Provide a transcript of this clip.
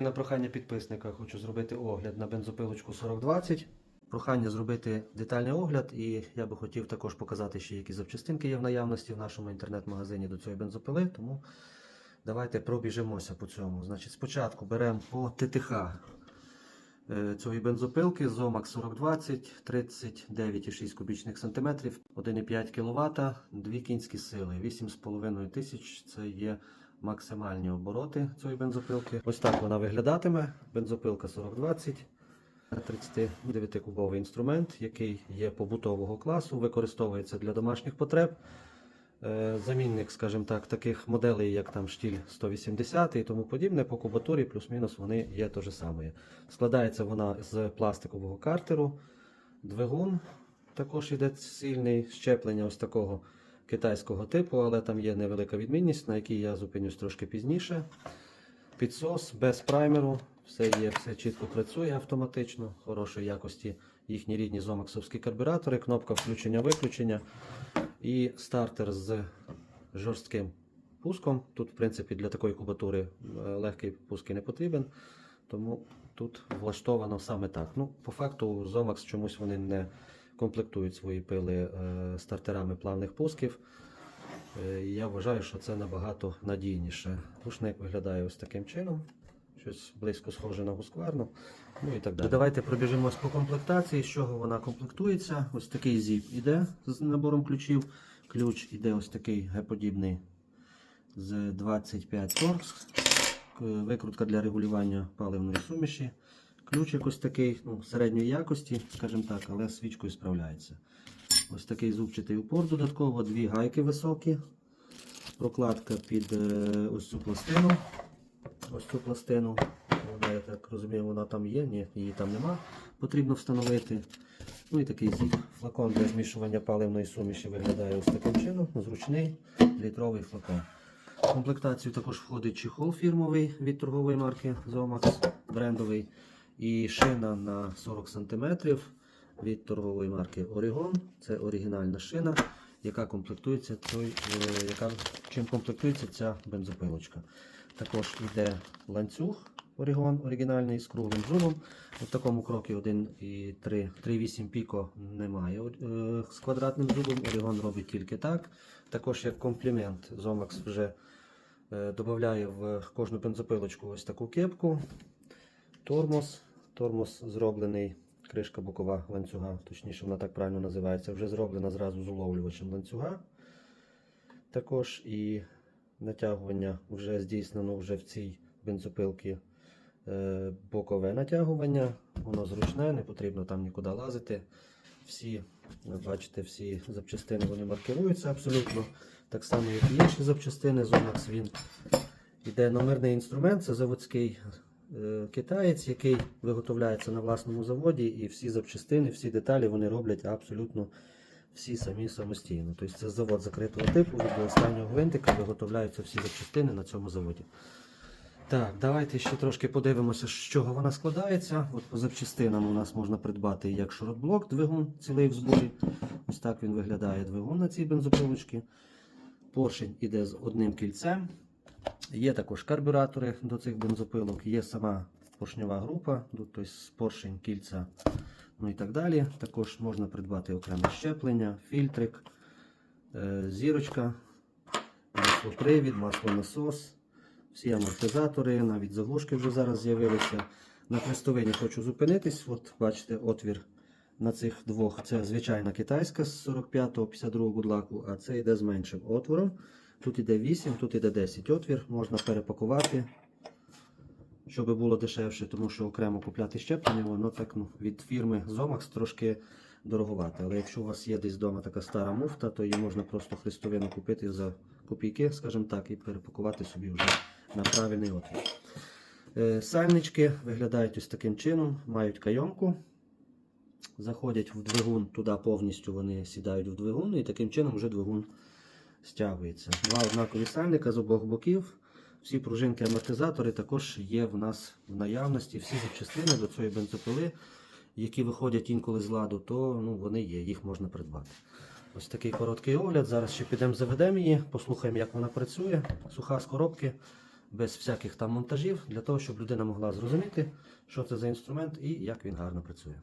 На прохання підписника хочу зробити огляд на бензопилочку 4020. Прохання зробити детальний огляд, і я би хотів також показати, ще які запчастинки є в наявності в нашому інтернет-магазині до цієї бензопили. Тому давайте пробіжимося по цьому. Значить, спочатку беремо по ТТХ е, цієї бензопилки Zomax 4020 39,6 кубічних сантиметрів, 1,5 кВт, 2 кінські сили, 8,5 тисяч це є максимальні обороти цієї бензопилки. Ось так вона виглядатиме. Бензопилка 4020. 39-кубовий інструмент, який є побутового класу, використовується для домашніх потреб. Е, Замінник, скажімо так, таких моделей, як там штіль 180 і тому подібне, по кубатурі плюс-мінус вони є те ж саме. Складається вона з пластикового картеру, двигун також йде сильний щеплення ось такого китайського типу, але там є невелика відмінність, на якій я зупинюсь трошки пізніше. Підсос без праймеру, все є, все чітко працює автоматично, хорошої якості їхні рідні зомаксовські карбюратори, кнопка включення-виключення і стартер з жорстким пуском. Тут, в принципі, для такої кубатури е, легкий пуск і не потрібен, тому тут влаштовано саме так. Ну, По факту, Zomax чомусь вони не комплектують свої пили е, стартерами плавних пусків. Е, Я вважаю, що це набагато надійніше. Рушник виглядає ось таким чином. Щось близько схоже на гускварну. Ну і так далі. Давайте пробіжимось по комплектації, з чого вона комплектується. Ось такий зіп іде з набором ключів. Ключ іде ось такий Г-подібний з 25 торкс. Викрутка для регулювання паливної суміші. Ключик ось такий ну, середньої якості, скажімо так, але свічкою справляється. Ось такий зубчатий упор додатково, дві гайки високі. Прокладка під е, ось цю пластину. Ось цю пластину. Вона, я так розумію, вона там є, ні, її там нема. Потрібно встановити. Ну і такий зіп. Флакон для змішування паливної суміші виглядає ось таким чином. Зручний літровий флакон. В комплектацію також входить чехол фірмовий від торгової марки Zomax, брендовий. І шина на 40 см від торгової марки Origon. Це оригінальна шина, яка комплектується той, е, яка, чим комплектується ця бензопилочка. Також йде ланцюг Origon оригінальний з круглим зубом. У такому крокі 1,3 3,8 піко немає е, з квадратним зубом. Origon робить тільки так. Також як комплімент Zomax вже е, додає в кожну бензопилочку ось таку кепку. Тормоз. Тормоз зроблений, кришка бокова ланцюга, точніше вона так правильно називається, вже зроблена зразу з уловлювачем ланцюга. Також і натягування вже здійснено вже в цій бензопилці е, бокове натягування. Воно зручне, не потрібно там нікуди лазити. Всі, бачите, всі запчастини вони маркируються абсолютно. Так само, як і інші запчастини. Zomax він іде номерний інструмент, це заводський китаєць, який виготовляється на власному заводі, і всі запчастини, всі деталі вони роблять абсолютно всі самі самостійно. Тобто це завод закритого типу, від останнього гвинтика виготовляються всі запчастини на цьому заводі. Так, давайте ще трошки подивимося, з чого вона складається. От по запчастинам у нас можна придбати як шоротблок, двигун цілий в зборі. Ось так він виглядає двигун на цій бензопилочці. Поршень іде з одним кільцем. Є також карбюратори до цих бензопилок, є сама поршньова група, тобто поршень, кільця, ну і так далі. Також можна придбати окреме щеплення, фільтрик, е, зірочка, маслопривід, маслонасос, всі амортизатори, навіть заглушки вже зараз з'явилися. На хрестовині хочу зупинитись. От бачите, отвір на цих двох. Це звичайна китайська з 45-52 будлаку, а це йде з меншим отвором. Тут йде 8, тут йде 10 отвір, можна перепакувати, щоб було дешевше, тому що окремо купляти щеплення, воно так ну, від фірми Zomax трошки дороговате. Але якщо у вас є десь вдома така стара муфта, то її можна просто хрестовину купити за копійки, скажімо так, і перепакувати собі вже на правильний отвір. Е, Сальнички виглядають ось таким чином, мають кайомку. Заходять в двигун, туди повністю вони сідають в двигун, і таким чином вже двигун стягується. Два однакові сальника з обох боків. Всі пружинки амортизатори також є в нас в наявності. Всі запчастини до цієї бензопили, які виходять інколи з ладу, то ну, вони є, їх можна придбати. Ось такий короткий огляд. Зараз ще підемо заведемо її, послухаємо, як вона працює. Суха з коробки. без всяких там монтажів, для того, щоб людина могла зрозуміти, що це за інструмент і як він гарно працює.